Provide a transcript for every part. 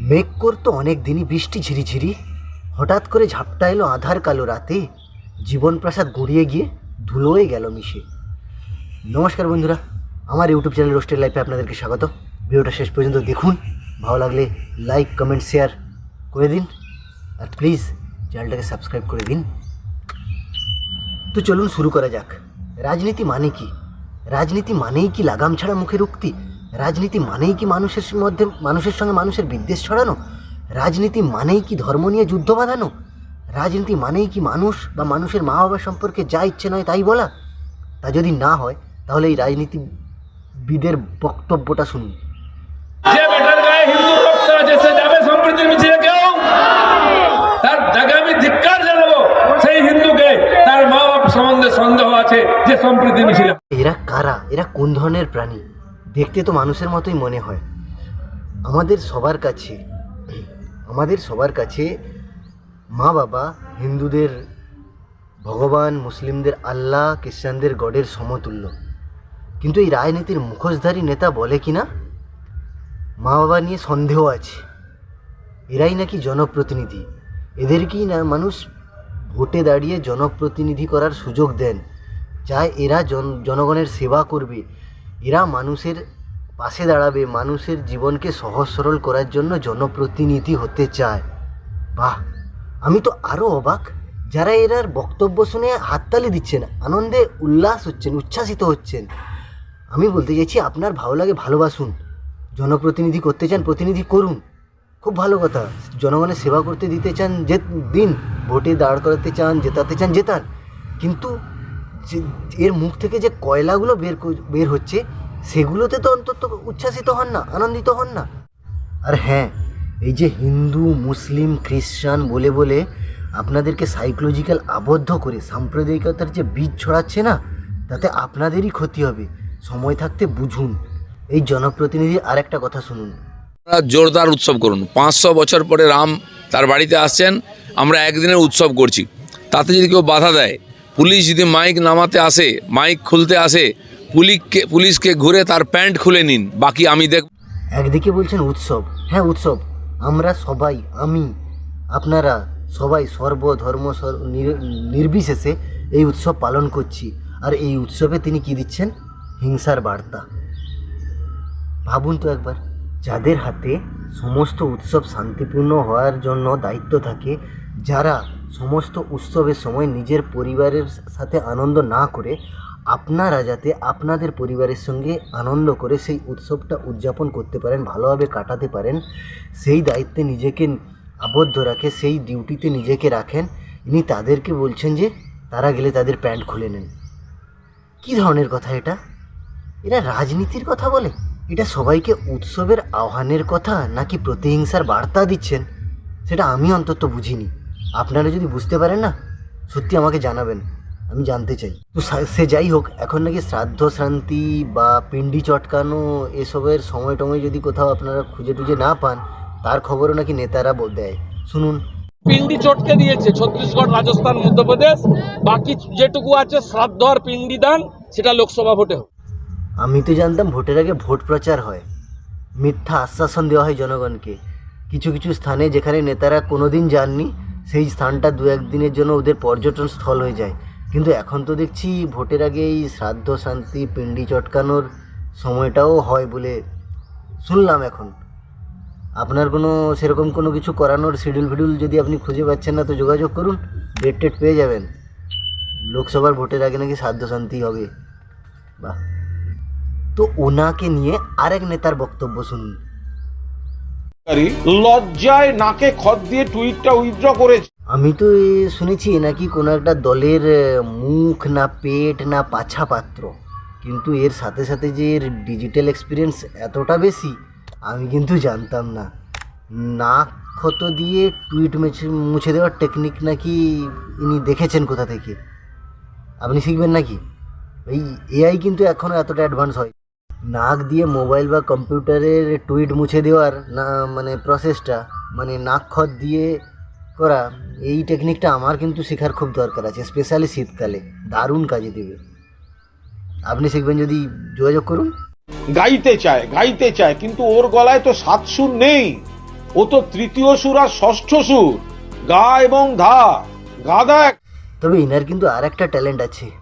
মেঘ করতো অনেক দিনই বৃষ্টি ঝিরিঝিরি। হঠাৎ করে ঝাপটা এলো আধার কালো রাতে। জীবন প্রাসাদ গড়িয়ে গিয়ে ধুলোয় গেল মিশে। নমস্কার বন্ধুরা, আমার ইউটিউব চ্যানেল রোস্টের লাইফে আপনাদেরকে স্বাগত। ভিডিওটা শেষ পর্যন্ত দেখুন। ভালো লাগলে লাইক কমেন্ট শেয়ার করে দিন। আর প্লিজ চ্যানেলটাকে সাবস্ক্রাইব করে দিন। তো চলুন শুরু করা যাক। রাজনীতি মানে কি? রাজনীতি মানেই কি লাগাম ছাড়া মুখের উক্তি রাজনীতি মানেই কি মানুষের মধ্যে মানুষের সঙ্গে মানুষের বিদ্বেষ ছড়ানো? রাজনীতি মানেই কি ধর্ম নিয়ে যুদ্ধ বাঁধানো? রাজনীতি মানেই কি মানুষ বা মানুষের মা বাবা সম্পর্কে যা ইচ্ছে নয় তাই বলা? তা যদি না হয় তাহলে এই রাজনীতিবিদের বক্তব্যটা শুনুন। এরা কারা? এরা কোন ধরনের প্রাণী? দেখতে তো মানুষের মতোই মনে হয়। আমাদের সবার কাছে, আমাদের সবার কাছে মা বাবা, হিন্দুদের, ভগবান, মুসলিমদের, আল্লাহ, খ্রিস্টানদের গডের সমতুল্য। কিন্তু এই রাজনীতির মুখোশধারী নেতা বলে কি না? মা বাবা নিয়ে সন্দেহ আছে। এরাই নাকি জনপ্রতিনিধি। এদেরকেই না মানুষ ভোটে দাঁড়িয়ে জনপ্রতিনিধি করার সুযোগ দেন। চায় এরা জন, জনগণের সেবা করবে। এরা মানুষের পাশে দাঁড়াবে, মানুষের জীবনকে সহজ সরল করার জন্য জনপ্রতিনিধি হতে চায়। বাহ, আমি তো আরও অবাক। যারা এরার বক্তব্য শুনে হাততালি দিচ্ছেন, আনন্দে উল্লাস হচ্ছেন, উচ্ছ্বাসিত হচ্ছেন, আমি বলতে চাইছি আপনার ভালো লাগে ভালোবাসুন। জনপ্রতিনিধি করতে চান, প্রতিনিধি করুন। খুব ভালো কথা, জনগণের সেবা করতে দিতে চান যে দিন, ভোটে দাঁড় করাতে চান, জেতাতে চান, জেতান। কিন্তু যে এর মুখ থেকে যে কয়লাগুলো বের বের হচ্ছে, সেগুলোতে তো অন্তত উচ্ছ্বাসিত হন না, আনন্দিত হন না। আর হ্যাঁ এই যে হিন্দু, মুসলিম, খ্রিস্টান বলে বলে আপনাদেরকে সাইকোলজিক্যাল আবদ্ধ করে সাম্প্রদায়িকতার যে বীজ ছড়াচ্ছে না, তাতে আপনাদেরই ক্ষতি হবে। সময় থাকতে বুঝুন। এই জনপ্রতিনিধির আরেকটা কথা শুনুন। জোরদার উৎসব করুন। পাঁচশো বছর পরে রাম তার বাড়িতে আসছেন, আমরা একদিনের উৎসব করছি। তাতে যদি কেউ বাধা দেয় পুলিশ যদি মাইক নামাতে আসে, মাইক খুলতে আসে পুলিশকে পুলিশকে ঘুরে তার প্যান্ট খুলে নিন, বাকি আমি দেখ একদিকে বলছেন উৎসব। হ্যাঁ উৎসব। আমরা সবাই, আমি, আপনারা সবাই সর্ব ধর্ম নির- নির্বিশেষে এই উৎসব পালন করছি। আর এই উৎসবে তিনি কি দিচ্ছেন? হিংসার বার্তা। ভাবুন তো একবার, যাদের হাতে সমস্ত উৎসব শান্তিপূর্ণ হওয়ার জন্য দায়িত্ব থাকে, যারা সমস্ত উৎসবের সময় নিজের পরিবারের সাথে আনন্দ না করে আপনারা যাতে আপনাদের পরিবারের সঙ্গে আনন্দ করে সেই উৎসবটা উদযাপন করতে পারেন, ভালোভাবে কাটাতে পারেন, সেই দায়িত্বে নিজেকে আবদ্ধ রাখে, সেই ডিউটিতে নিজেকে রাখেন। ইনি তাদেরকে বলছেন যে, তারা গেলে তাদের প্যান্ট খুলে নেন। কী ধরনের কথা এটা? এরা রাজনীতির কথা বলে? এটা সবাইকে উৎসবের আহ্বানের কথা নাকি প্রতিহিংসার বার্তা দিচ্ছেন? সেটা আমি অন্তত বুঝিনি। আপনারা যদি বুঝতে পারেন না সত্যি আমাকে জানাবেন আমি জানতে চাই। তো সে যাই হোক এখন নাকি শ্রাদ্ধ শ্রান্তি বা পিণ্ডি চটকানো এসবের সময় টময় যদি কোথাও আপনারা খুঁজে টুজে না পান তার খবরও নাকি নেতারা বল- দেয়। শুনুন। পিন্ডি চটকে দিয়েছে ছত্তিশগড় রাজস্থান মধ্যপ্রদেশ। বাকি যেটুকু আছে শ্রাদ্ধ আর পিন্ডি দান সেটা লোকসভা ভোটে আমি তো জানতাম ভোটের আগে ভোট প্রচার হয়। মিথ্যা আশ্বাসন দেওয়া হয় জনগণকে। কিছু কিছু স্থানে যেখানে নেতারা কোনোদিন যাননি সেই স্থানটা দু একদিনের জন্য ওদের পর্যটন স্থল হয়ে যায়। কিন্তু এখন তো দেখছি ভোটের আগে এই শ্রাদ্ধ শান্তি, পিণ্ডি চটকানোর সময়টাও হয় বলে শুনলাম এখন। আপনার কোনো সেরকম কোনো কিছু করানোর শিডিউল ফিডিউল যদি আপনি খুঁজে পাচ্ছেন না, তো যোগাযোগ করুন ডেট টেট পেয়ে যাবেন। লোকসভার ভোটের আগে নাকি শ্রাদ্ধ শান্তি হবে। বাহ। তো ওনাকে নিয়ে আরেক নেতার বক্তব্য শুনুন। লজ্জায় নাকে খত দিয়ে টুইটটা উইথড্র করেছে। আমি তো শুনেছি নাকি কোনো একটা দলের মুখ না পেট না পাছা পাত্র। কিন্তু এর সাথে সাথে যে এর ডিজিটাল এক্সপিরিয়েন্স এতটা বেশি, আমি কিন্তু জানতাম না। নাক ক্ষত দিয়ে টুইট মুছে মুছে দেওয়ার টেকনিক নাকি ইনি দেখেছেন কোথা থেকে? আপনি শিখবেন নাকি? এই এআই কিন্তু এখনও এতটা অ্যাডভান্স হয়। নাক দিয়ে মোবাইল বা কম্পিউটারের টুইট মুছে দেওয়ার না মানে প্রসেসটা মানে নাক খত দিয়ে করা এই টেকনিকটা আমার কিন্তু শেখার খুব দরকার আছে স্পেশালি শীতকালে। দারুণ কাজে দেবে। আপনি শিখবেন যদি যোগাযোগ করুন। গাইতে চায় গাইতে চায় কিন্তু ওর গলায় তো সাত সুর নেই। ও তো তৃতীয় সুর আর ষষ্ঠ সুর। গা এবং ধা গাদা এক তবে ইনার কিন্তু আর একটা ট্যালেন্ট আছে।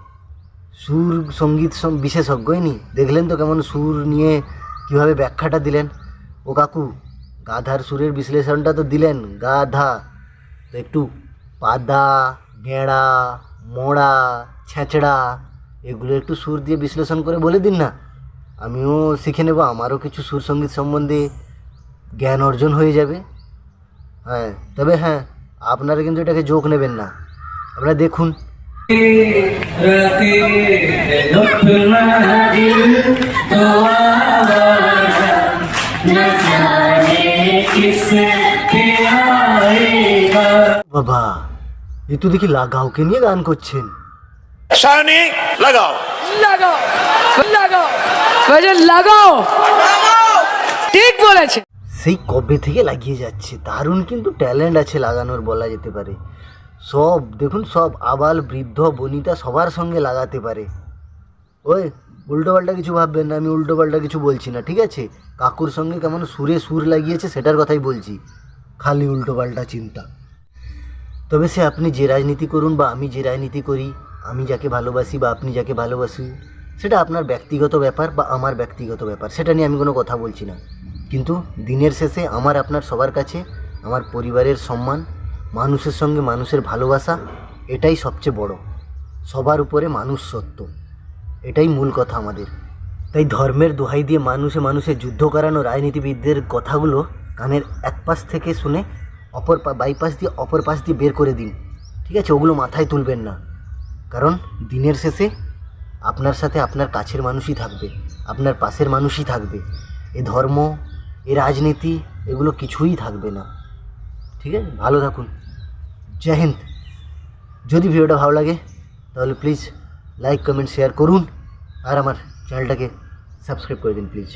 সুর, সংগীত বিশেষজ্ঞই নি দেখলেন তো কেমন সুর নিয়ে কীভাবে ব্যাখ্যাটা দিলেন? ও কাকু, গাধার সুরের বিশ্লেষণটা তো দিলেন। গাধা, তো একটু পাদা, গেঁড়া, মোড়া ছেঁচড়া এগুলো একটু সুর দিয়ে বিশ্লেষণ করে বলে দিন না। আমিও শিখে নেব, আমারও কিছু সুর সংগীত সম্বন্ধে জ্ঞান অর্জন হয়ে যাবে। হ্যাঁ তবে হ্যাঁ আপনারা কিন্তু এটাকে যোগ নেবেন না। আপনারা দেখুন। বাবা এ তো দেখি লাগাওকে নিয়ে গান করছেন। লাগাও। ঠিক বলেছে। সেই কবে থেকে লাগিয়ে যাচ্ছে? দারুণ কিন্তু ট্যালেন্ট আছে লাগানোর বলা যেতে পারে। সব, দেখুন সব, আবাল, বৃদ্ধ, বনিতা সবার সঙ্গে লাগাতে পারে। ওই উল্টোপাল্টা কিছু ভাববেন না, আমি উল্টোপাল্টা কিছু বলছি না, ঠিক আছে? কাকুর সঙ্গে কেমন সুরে সুর লাগিয়েছে সেটার কথাই বলছি। খালি উল্টোপাল্টা চিন্তা। তবে সে আপনি যে রাজনীতি করুন বা আমি যে রাজনীতি করি, আমি যাকে ভালোবাসি বা আপনি যাকে ভালোবাসি, সেটা আপনার ব্যক্তিগত ব্যাপার বা আমার ব্যক্তিগত ব্যাপার, সেটা নিয়ে আমি কোনো কথা বলছি না। কিন্তু দিনের শেষে আমার আপনার সবার কাছে, আমার পরিবারের সম্মান মানুষের সঙ্গে মানুষের ভালোবাসা, এটাই সবচেয়ে বড়। সবার উপরে মানুষ সত্য। এটাই মূল কথা আমাদের। তাই ধর্মের দোহাই দিয়ে মানুষে মানুষে যুদ্ধ করানো রাজনীতিবিদদের কথাগুলো কানের এক পাশ থেকে শুনে অপর বাইপাস দিয়ে অপর পাশ দিয়ে বের করে দিন। ঠিক আছে? ওগুলো মাথায় তুলবেন না। কারণ দিনের শেষে আপনার সাথে আপনার কাছের মানুষই থাকবে, আপনার পাশের মানুষই থাকবে। এ ধর্ম, এ রাজনীতি, এগুলো কিছুই থাকবে না। ঠিক আছে? ভালো থাকুন। জয় হিন্দ যদি ভিডিওটা ভালো লাগে তাহলে প্লিজ লাইক কমেন্ট শেয়ার করুন আর আমার চ্যানেলটাকে সাবস্ক্রাইব করে দিন প্লিজ